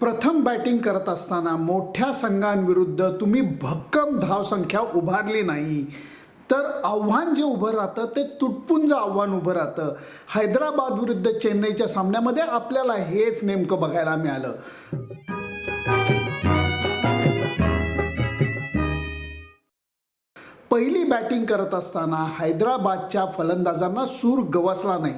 प्रथम बॅटिंग करत असताना मोठ्या संघांविरुद्ध तुम्ही भक्कम धावसंख्या उभारली नाही. तर आव्हान जे उभं राहतं ते तुटपुंज आव्हान उभं राहतं. हैदराबाद विरुद्ध चेन्नईच्या सामन्यामध्ये आपल्याला हेच नेमकं बघायला मिळालं. पहिली बॅटिंग करत असताना हैदराबादच्या फलंदाजांना सूर गवसला नाही.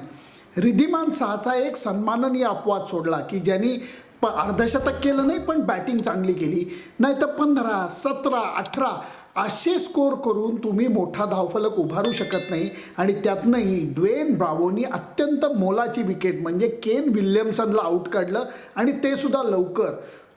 रिधिमान सहाचा एक सन्माननीय अपवाद सोडला की ज्यांनी प अर्धशतक केलं नाही पण बॅटिंग चांगली केली. नाही तर पंधरा सतरा अठरा असे स्कोर करून तुम्ही मोठा धावफलक उभारू शकत नाही. आणि त्यातनंही ड्वेन ब्रावोनी अत्यंत मोलाची विकेट म्हणजे केन विल्यमसनला आऊट काढलं. आणि ते सुद्धा लवकर.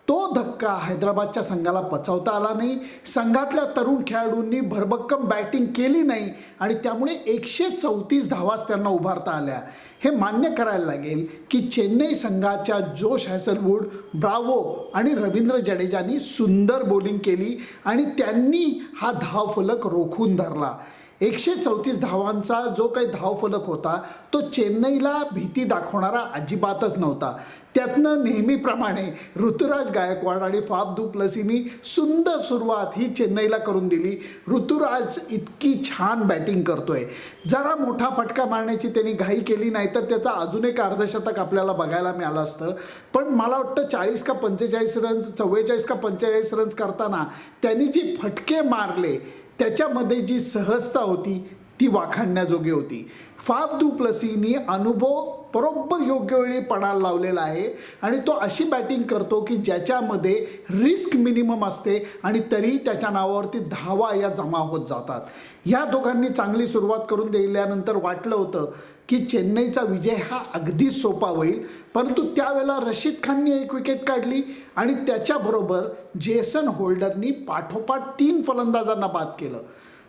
तो धक्का हैदराबादच्या संघाला पचवता आला नाही. संघातल्या तरुण खेळाडूंनी भरभक्कम बॅटिंग केली नाही आणि त्यामुळे एकशे चौतीस धावाच त्यांना उभारता आल्या. हे मान्य करायला लागेल की चेन्नई संघाच्या जोश हॅसलवूड ब्रावो आणि रवींद्र जडेजानी सुंदर बॉलिंग केली आणि त्यांनी हा धावफलक रोखून धरला. एकशे चौतीस धावांचा जो काही धावफलक होता तो चेन्नईला भीती दाखवणारा अजिबातच नव्हता. त्यातनं नेहमीप्रमाणे ऋतुराज गायकवाड आणि फाफ दु प्लसीनी सुंदर सुरुवात ही चेन्नईला करून दिली. ऋतुराज इतकी छान बॅटिंग करतोय. जरा मोठा फटका मारण्याची त्यांनी घाई केली नाही तर त्याचा अजून एक अर्धशतक आपल्याला बघायला मिळालं असतं. पण मला वाटतं चाळीस का पंचेचाळीस रन्स चव्वेचाळीस का पंचेचाळीस रन्स करताना त्यांनी जे फटके मारले त्याच्यामध्ये जी सहजता होती ती वाखाणण्याजोगी होती. फाफ दु प्लसीनी अनुभव बरोबर योग्य वेळी पडायला लावलेला आहे आणि तो अशी बॅटिंग करतो की ज्याच्यामध्ये रिस्क मिनिमम असते आणि तरी त्याच्या नावावरती धावा या जमा होत जातात. ह्या दोघांनी चांगली सुरुवात करून दिल्यानंतर वाटलं होतं की चेन्नईचा विजय हा अगदी सोपा होईल. परंतु त्यावेळेला रशीद खाननी एक विकेट काढली आणि त्याच्याबरोबर जेसन होल्डरनी पाठोपाठ तीन फलंदाजांना बाद केलं.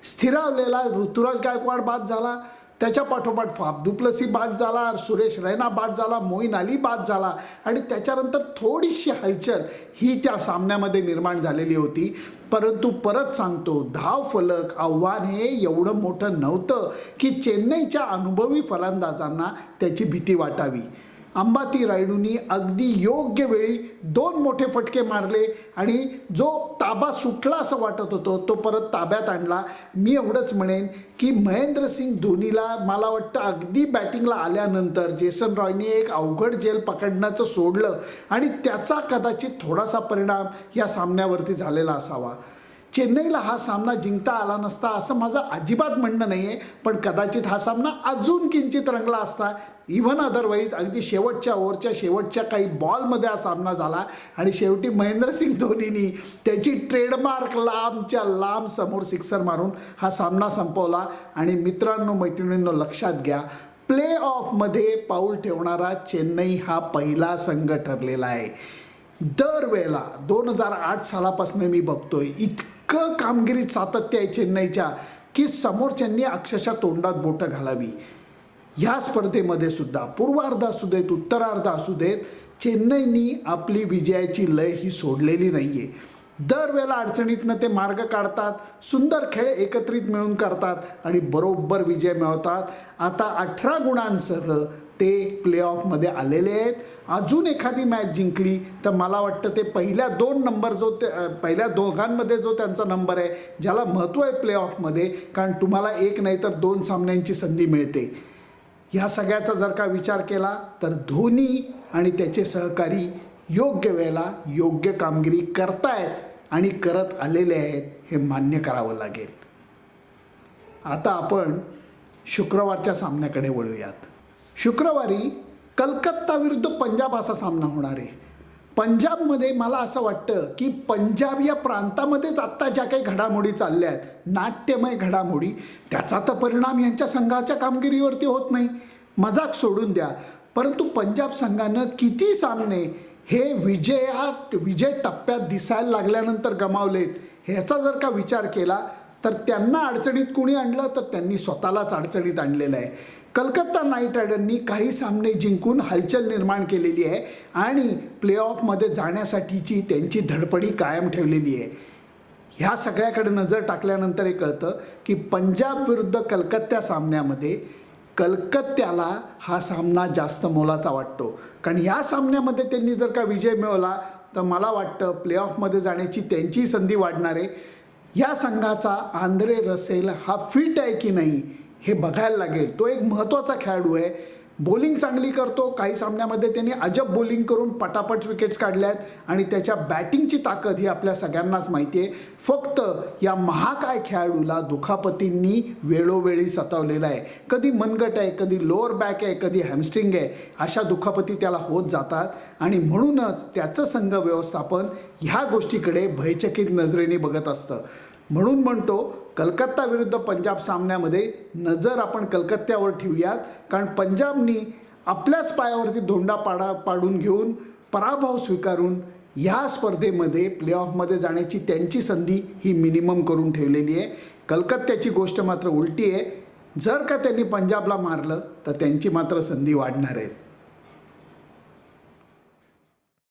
स्थिरावलेला ऋतुराज गायकवाड बाद झाला. त्याच्या पाठोपाठ फाफ दुप्लसी बाद झाला सुरेश रैना बाद झाला मोईन अली बाद झाला. आणि त्याच्यानंतर थोडीशी हलचल ही त्या सामन्यामध्ये निर्माण झालेली होती. परंतु परत सांगतो धाव फलक आव्हान हे एवढं मोठं नव्हतं की चेन्नईच्या अनुभवी फलंदाजांना त्याची भीती वाटावी. अंबाती रायडूंनी अगदी योग्य वेळी दोन मोठे फटके मारले आणि जो ताबा सुटला असं वाटत होतं तो परत ताब्यात आणला. मी एवढंच म्हणेन की महेंद्रसिंग धोनीला मला वाटतं अगदी बॅटिंगला आल्यानंतर जेसन रॉयने एक अवघड जेल पकडण्याचं सोडलं आणि त्याचा कदाचित थोडासा परिणाम या सामन्यावरती झालेला असावा. चेन्नईला हा सामना जिंकता आला नसता असं माझं अजिबात म्हणणं नाही आहे पण कदाचित हा सामना अजून किंचित रंगला असता इव्हन अदरवाईज अगदी शेवटच्या ओव्हरच्या शेवटच्या काही बॉलमध्ये हा सामना झाला. आणि शेवटी महेंद्रसिंग धोनीनी त्याची ट्रेडमार्क लांबच्या लांब समोर सिक्सर मारून हा सामना संपवला. आणि मित्रांनो मैत्रिणींनो लक्षात घ्या प्ले ऑफमध्ये पाऊल ठेवणारा चेन्नई हा पहिला संघ ठरलेला आहे. दरवेळेला दोन हजार आठ सालापासून मी बघतोय इतकं कामगिरीत सातत्य आहे चेन्नईच्या की समोरच्यांनी अक्षरशः तोंडात बोटं घालावी. ह्या स्पर्धेमध्ये सुद्धा पूर्वार्ध असू देत उत्तरार्ध असू देत चेन्नईनी आपली विजयाची लय ही सोडलेली नाही आहे दरवेळेला अडचणीतनं ते मार्ग काढतात सुंदर खेळ एकत्रित मिळून करतात आणि बरोबर विजय मिळवतात. आता अठरा गुणांसह ते प्लेऑफमध्ये आलेले आहेत. अजून एखादी मॅच जिंकली तर मला वाटतं ते पहिल्या दोन नंबर जो ते पहिल्या दोघांमध्ये जो त्यांचा नंबर आहे ज्याला महत्त्व आहे प्लेऑफमध्ये कारण तुम्हाला एक नाही तर दोन सामन्यांची संधी मिळते. ह्या सगळ्याचा जर का विचार केला तर धोनी आणि त्याचे सहकारी योग्य वेळेला योग्य कामगिरी करतायत आणि करत आलेले आहेत हे मान्य करावं लागेल. आता आपण शुक्रवारच्या सामन्याकडे वळूयात. शुक्रवारी कलकत्ता विरुद्ध पंजाब असा सामना होणार आहे. पंजाबमध्ये मला असं वाटतं की पंजाब या प्रांतामध्येच आत्ता ज्या काही घडामोडी चालल्या आहेत नाट्यमय घडामोडी त्याचा तर परिणाम यांच्या संघाच्या कामगिरीवरती होत नाही. मजाक सोडून द्या. परंतु पंजाब संघानं किती सामने हे विजयात विजय टप्प्यात दिसायला लागल्यानंतर गमावलेत ह्याचा जर का विचार केला तर त्यांना अडचणीत कुणी आणलं? तर त्यांनी स्वतःलाच अडचणीत आणलेलं आहे. कलकत्ता नाईट रायडरनी काही सामने जिंकून हलचल निर्माण केलेली आहे आणि प्लेऑफमध्ये जाण्यासाठीची त्यांची धडपडी कायम ठेवलेली आहे. ह्या सगळ्याकडे नजर टाकल्यानंतर हे कळतं की पंजाब विरुद्ध कलकत्ता सामन्यामध्ये कलकत्त्याला हा सामना जास्त मोलाचा वाटतो. कारण ह्या सामन्यामध्ये त्यांनी जर का विजय मिळवला तर मला वाटतं प्लेऑफमध्ये जाण्याची त्यांची संधी वाढणार आहे. या संघाचा आंद्रे रसेल हा फिट आहे की नाही हे बघायला लागेल. तो एक महत्त्वाचा खेळाडू आहे. बॉलिंग चांगली करतो. काही सामन्यामध्ये त्यांनी अजब बॉलिंग करून पटापट विकेट्स काढल्यात आणि त्याच्या बॅटिंगची ताकद ही आपल्या सगळ्यांनाच माहिती आहे. फक्त या महाकाय खेळाडूला दुखापतींनी वेळोवेळी सतावलेला आहे. कधी मनगट आहे कधी लोअर बॅक आहे कधी हॅमस्ट्रिंग आहे अशा दुखापती त्याला होत जातात. आणि म्हणूनच त्याचं संघ व्यवस्थापन ह्या गोष्टीकडे भयचकित नजरेने बघत असतं. म्हणून म्हणतो कलकत्ता विरुद्ध पंजाब सामन्यामध्ये नजर आपण कलकत्त्यावर ठेवूयात. कारण पंजाबनी आपल्याच पायावरती धोंडा पाडा पाडून घेऊन पराभव स्वीकारून ह्या स्पर्धेमध्ये प्लेऑफमध्ये जाण्याची त्यांची संधी ही मिनिमम करून ठेवलेली आहे. कलकत्त्याची गोष्ट मात्र उलटी आहे. जर का त्यांनी पंजाबला मारलं तर त्यांची मात्र संधी वाढणार आहे.